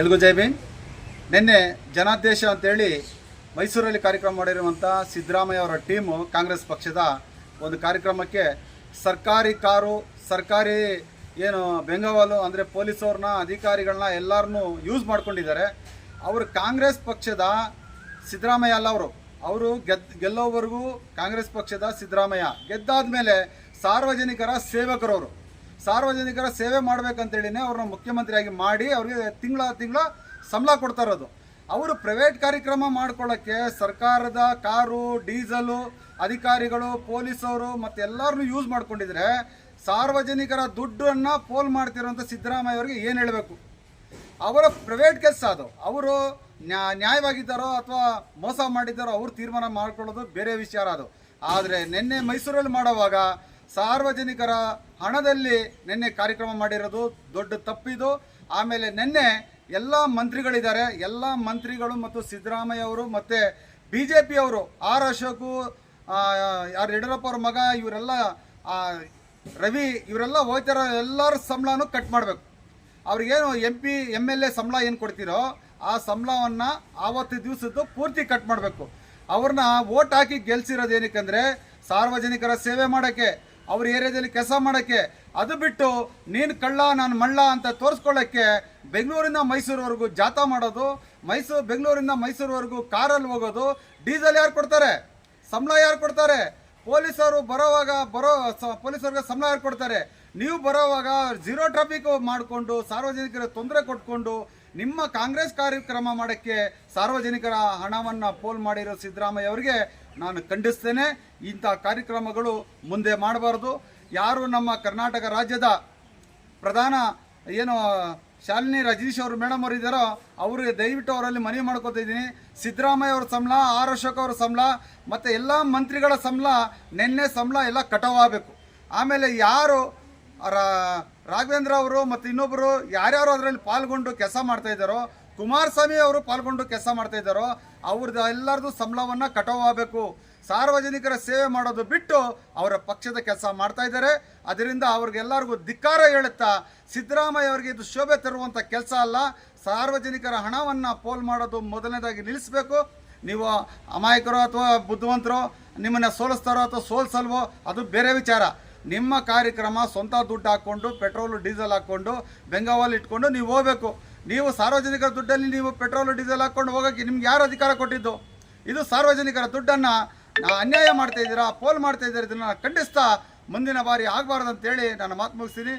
ಎಲ್ಗೂ ಜೈ ಭೀಮ್. ನಿನ್ನೆ ಜನಾದೇಶ ಅಂತೇಳಿ ಮೈಸೂರಲ್ಲಿ ಕಾರ್ಯಕ್ರಮ ಮಾಡಿರುವಂಥ ಸಿದ್ದರಾಮಯ್ಯ ಅವರ ಟೀಮು ಕಾಂಗ್ರೆಸ್ ಪಕ್ಷದ ಒಂದು ಕಾರ್ಯಕ್ರಮಕ್ಕೆ ಸರ್ಕಾರಿ ಕಾರು, ಸರ್ಕಾರಿ ಏನು ಬೆಂಗಾವಲು ಅಂದರೆ ಪೊಲೀಸವ್ರನ್ನ, ಅಧಿಕಾರಿಗಳನ್ನ ಎಲ್ಲರನ್ನೂ ಯೂಸ್ ಮಾಡ್ಕೊಂಡಿದ್ದಾರೆ. ಅವರು ಕಾಂಗ್ರೆಸ್ ಪಕ್ಷದ ಸಿದ್ದರಾಮಯ್ಯ ಅಲ್ಲ ಅವರು. ಅವರು ಗೆದ್, ಗೆಲ್ಲೋವರೆಗೂ ಕಾಂಗ್ರೆಸ್ ಪಕ್ಷದ ಸಿದ್ದರಾಮಯ್ಯ. ಗೆದ್ದಾದ ಮೇಲೆ ಸಾರ್ವಜನಿಕರ ಸೇವಕರವರು. ಸಾರ್ವಜನಿಕರ ಸೇವೆ ಮಾಡ್ಬೇಕಂತೇಳಿನೇ ಅವ್ರನ್ನ ಮುಖ್ಯಮಂತ್ರಿಯಾಗಿ ಮಾಡಿ ಅವ್ರಿಗೆ ತಿಂಗಳ ತಿಂಗಳ ಸಂಬಳ ಕೊಡ್ತಾ ಇರೋದು. ಅವರು ಪ್ರೈವೇಟ್ ಕಾರ್ಯಕ್ರಮ ಮಾಡ್ಕೊಳ್ಳೋಕ್ಕೆ ಸರ್ಕಾರದ ಕಾರು, ಡೀಸಲು, ಅಧಿಕಾರಿಗಳು, ಪೊಲೀಸವರು ಮತ್ತು ಎಲ್ಲರನ್ನೂ ಯೂಸ್ ಮಾಡ್ಕೊಂಡಿದ್ರೆ ಸಾರ್ವಜನಿಕರ ದುಡ್ಡನ್ನು ಪೋಲ್ ಮಾಡ್ತಿರೋಂಥ ಸಿದ್ದರಾಮಯ್ಯ ಅವರಿಗೆ ಏನು ಹೇಳಬೇಕು? ಅವರ ಪ್ರೈವೇಟ್ ಕೆಲಸ ಅದು. ಅವರು ನ್ಯಾ, ನ್ಯಾಯವಾಗಿದ್ದಾರೋ ಅಥವಾ ಮೋಸ ಮಾಡಿದ್ದಾರೋ ಅವ್ರು ತೀರ್ಮಾನ ಮಾಡ್ಕೊಳ್ಳೋದು ಬೇರೆ ವಿಚಾರ ಅದು. ಆದರೆ ನಿನ್ನೆ ಮೈಸೂರಲ್ಲಿ ಮಾಡೋವಾಗ ಸಾರ್ವಜನಿಕರ ಹಣದಲ್ಲಿ ನಿನ್ನೆ ಕಾರ್ಯಕ್ರಮ ಮಾಡಿರೋದು ದೊಡ್ಡ ತಪ್ಪಿದು. ಆಮೇಲೆ ನಿನ್ನೆ ಎಲ್ಲ ಮಂತ್ರಿಗಳಿದ್ದಾರೆ. ಎಲ್ಲ ಮಂತ್ರಿಗಳು ಮತ್ತು ಸಿದ್ದರಾಮಯ್ಯ ಅವರು ಮತ್ತು ಬಿ ಜೆ ಪಿಯವರು ಆರ್ ಅಶೋಕು ಯಾರು ಯಡಿಯೂರಪ್ಪ ಅವ್ರ ಮಗ, ಇವರೆಲ್ಲ ರವಿ, ಇವರೆಲ್ಲ ಹೋಗ್ತಾರೋ, ಎಲ್ಲರ ಸಂಬಳನೂ ಕಟ್ ಮಾಡಬೇಕು. ಅವ್ರಿಗೇನು M P M L A ಸಂಬಳ ಏನು ಕೊಡ್ತೀರೋ, ಆ ಸಂಬಳವನ್ನು ಆವತ್ತು ದಿವಸದ್ದು ಪೂರ್ತಿ ಕಟ್ ಮಾಡಬೇಕು. ಅವ್ರನ್ನ ಓಟ್ ಹಾಕಿ ಗೆಲ್ಸಿರೋದು ಅಂದರೆ ಸಾರ್ವಜನಿಕರ ಸೇವೆ ಮಾಡೋಕ್ಕೆ. ಅವ್ರ ಏರಿಯಾದಲ್ಲಿ ಕೆಲಸ ಮಾಡೋಕ್ಕೆ. ಅದು ಬಿಟ್ಟು ನೀನು ಕಳ್ಳ, ನಾನು ಮಳ್ಳ ಅಂತ ತೋರಿಸ್ಕೊಳ್ಳೋಕ್ಕೆ ಬೆಂಗಳೂರಿಂದ ಮೈಸೂರುವರೆಗೂ ಜಾಥಾ ಮಾಡೋದು ಮೈಸೂರು ಬೆಂಗಳೂರಿಂದ ಮೈಸೂರುವರೆಗೂ ಕಾರಲ್ಲಿ ಹೋಗೋದು, ಡೀಸೆಲ್ ಯಾರು ಕೊಡ್ತಾರೆ? ಸಂಬಳ ಯಾರು ಕೊಡ್ತಾರೆ? ಪೊಲೀಸರು ಬರೋವಾಗ ಬರೋ ಪೊಲೀಸರಿಗೆ ಸಂಬಳ ಯಾರು ಕೊಡ್ತಾರೆ? ನೀವು ಬರೋವಾಗ ಝೀರೋ ಟ್ರಾಫಿಕ್ ಮಾಡಿಕೊಂಡು ಸಾರ್ವಜನಿಕರ ತೊಂದರೆ ಕೊಟ್ಕೊಂಡು ನಿಮ್ಮ ಕಾಂಗ್ರೆಸ್ ಕಾರ್ಯಕ್ರಮ ಮಾಡೋಕ್ಕೆ ಸಾರ್ವಜನಿಕರ ಹಣವನ್ನು ಪೋಲ್ ಮಾಡಿರೋ ಸಿದ್ದರಾಮಯ್ಯ ಅವರಿಗೆ ನಾನು ಖಂಡಿಸ್ತೇನೆ. ಇಂಥ ಕಾರ್ಯಕ್ರಮಗಳು ಮುಂದೆ ಮಾಡಬಾರ್ದು. ಯಾರು ನಮ್ಮ ಕರ್ನಾಟಕ ರಾಜ್ಯದ ಪ್ರಧಾನ, ಏನು, ಶಾಲಿನಿ ರಜನೀಶ್ ಅವರು, ಮೇಡಮ್ ಅವರು ಇದ್ದಾರೋ ಅವರು ದಯವಿಟ್ಟು ಅವರಲ್ಲಿ ಮನವಿ ಮಾಡ್ಕೊತಾ ಇದ್ದೀನಿ. ಸಿದ್ದರಾಮಯ್ಯ ಅವ್ರ ಸಂಬಳ, ಆರ್ ಅಶೋಕ್ ಅವ್ರ ಸಂಬಳ, ಮತ್ತು ಎಲ್ಲ ಮಂತ್ರಿಗಳ ಸಂಬಳ, ನಿನ್ನೆ ಸಂಬಳ ಎಲ್ಲ ಕಟಾವಾಗಬೇಕು ಆಮೇಲೆ ಯಾರು ರಾಘವೇಂದ್ರ ಅವರು ಮತ್ತು ಇನ್ನೊಬ್ಬರು ಯಾರ್ಯಾರು ಅದರಲ್ಲಿ ಪಾಲ್ಗೊಂಡು ಕೆಲಸ ಮಾಡ್ತಾ ಇದ್ದಾರೋ, ಕುಮಾರಸ್ವಾಮಿ ಅವರು ಪಾಲ್ಗೊಂಡು ಕೆಲಸ ಮಾಡ್ತಾ ಇದ್ದಾರೋ ಅವ್ರದ್ದು ಎಲ್ಲರದು ಸಂಬಳವನ್ನು ಕಟಾವಾಗಬೇಕು ಸಾರ್ವಜನಿಕರ ಸೇವೆ ಮಾಡೋದು ಬಿಟ್ಟು ಅವರ ಪಕ್ಷದ ಕೆಲಸ ಮಾಡ್ತಾ ಇದ್ದಾರೆ. ಅದರಿಂದ ಅವ್ರಿಗೆಲ್ಲರಿಗೂ ಧಿಕ್ಕಾರ ಹೇಳುತ್ತಾ, ಸಿದ್ದರಾಮಯ್ಯ ಅವರಿಗೆ ಇದು ಶೋಭೆ ತರುವಂಥ ಕೆಲಸ ಅಲ್ಲ. ಸಾರ್ವಜನಿಕರ ಹಣವನ್ನು ಪೋಲ್ ಮಾಡೋದು ಮೊದಲನೇದಾಗಿ ನಿಲ್ಲಿಸಬೇಕು. ನೀವು ಅಮಾಯಕರು ಅಥವಾ ಬುದ್ಧಿವಂತರು, ನಿಮ್ಮನ್ನು ಸೋಲಿಸ್ತಾರೋ ಅಥವಾ ಸೋಲ್ಸಲ್ವೋ, ಅದು ಬೇರೆ ವಿಚಾರ. ನಿಮ್ಮ ಕಾರ್ಯಕ್ರಮ ಸ್ವಂತ ದುಡ್ಡು ಹಾಕ್ಕೊಂಡು, ಪೆಟ್ರೋಲು, ಡೀಸೆಲ್ ಹಾಕ್ಕೊಂಡು, ಬೆಂಗಾವಲ್ ಇಟ್ಕೊಂಡು ನೀವು ಹೋಗಬೇಕು. ನೀವು ಸಾರ್ವಜನಿಕರ ದುಡ್ಡಲ್ಲಿ ನೀವು ಪೆಟ್ರೋಲು, ಡೀಸೆಲ್ ಹಾಕ್ಕೊಂಡು ಹೋಗೋಕ್ಕೆ ನಿಮ್ಗೆ ಯಾರು ಅಧಿಕಾರ ಕೊಟ್ಟಿದ್ದು? ಇದು ಸಾರ್ವಜನಿಕರ ದುಡ್ಡನ್ನು ಅನ್ಯಾಯ ಮಾಡ್ತಾ ಇದ್ದೀರಾ, ಪೋಲ್ ಮಾಡ್ತಾ ಇದ್ದೀರಾ ಇದನ್ನು ಖಂಡಿಸ್ತಾ ಮುಂದಿನ ಬಾರಿ ಆಗಬಾರ್ದು ಅಂತೇಳಿ ನಾನು ಮಾತು ಮುಗಿಸ್ತೀನಿ.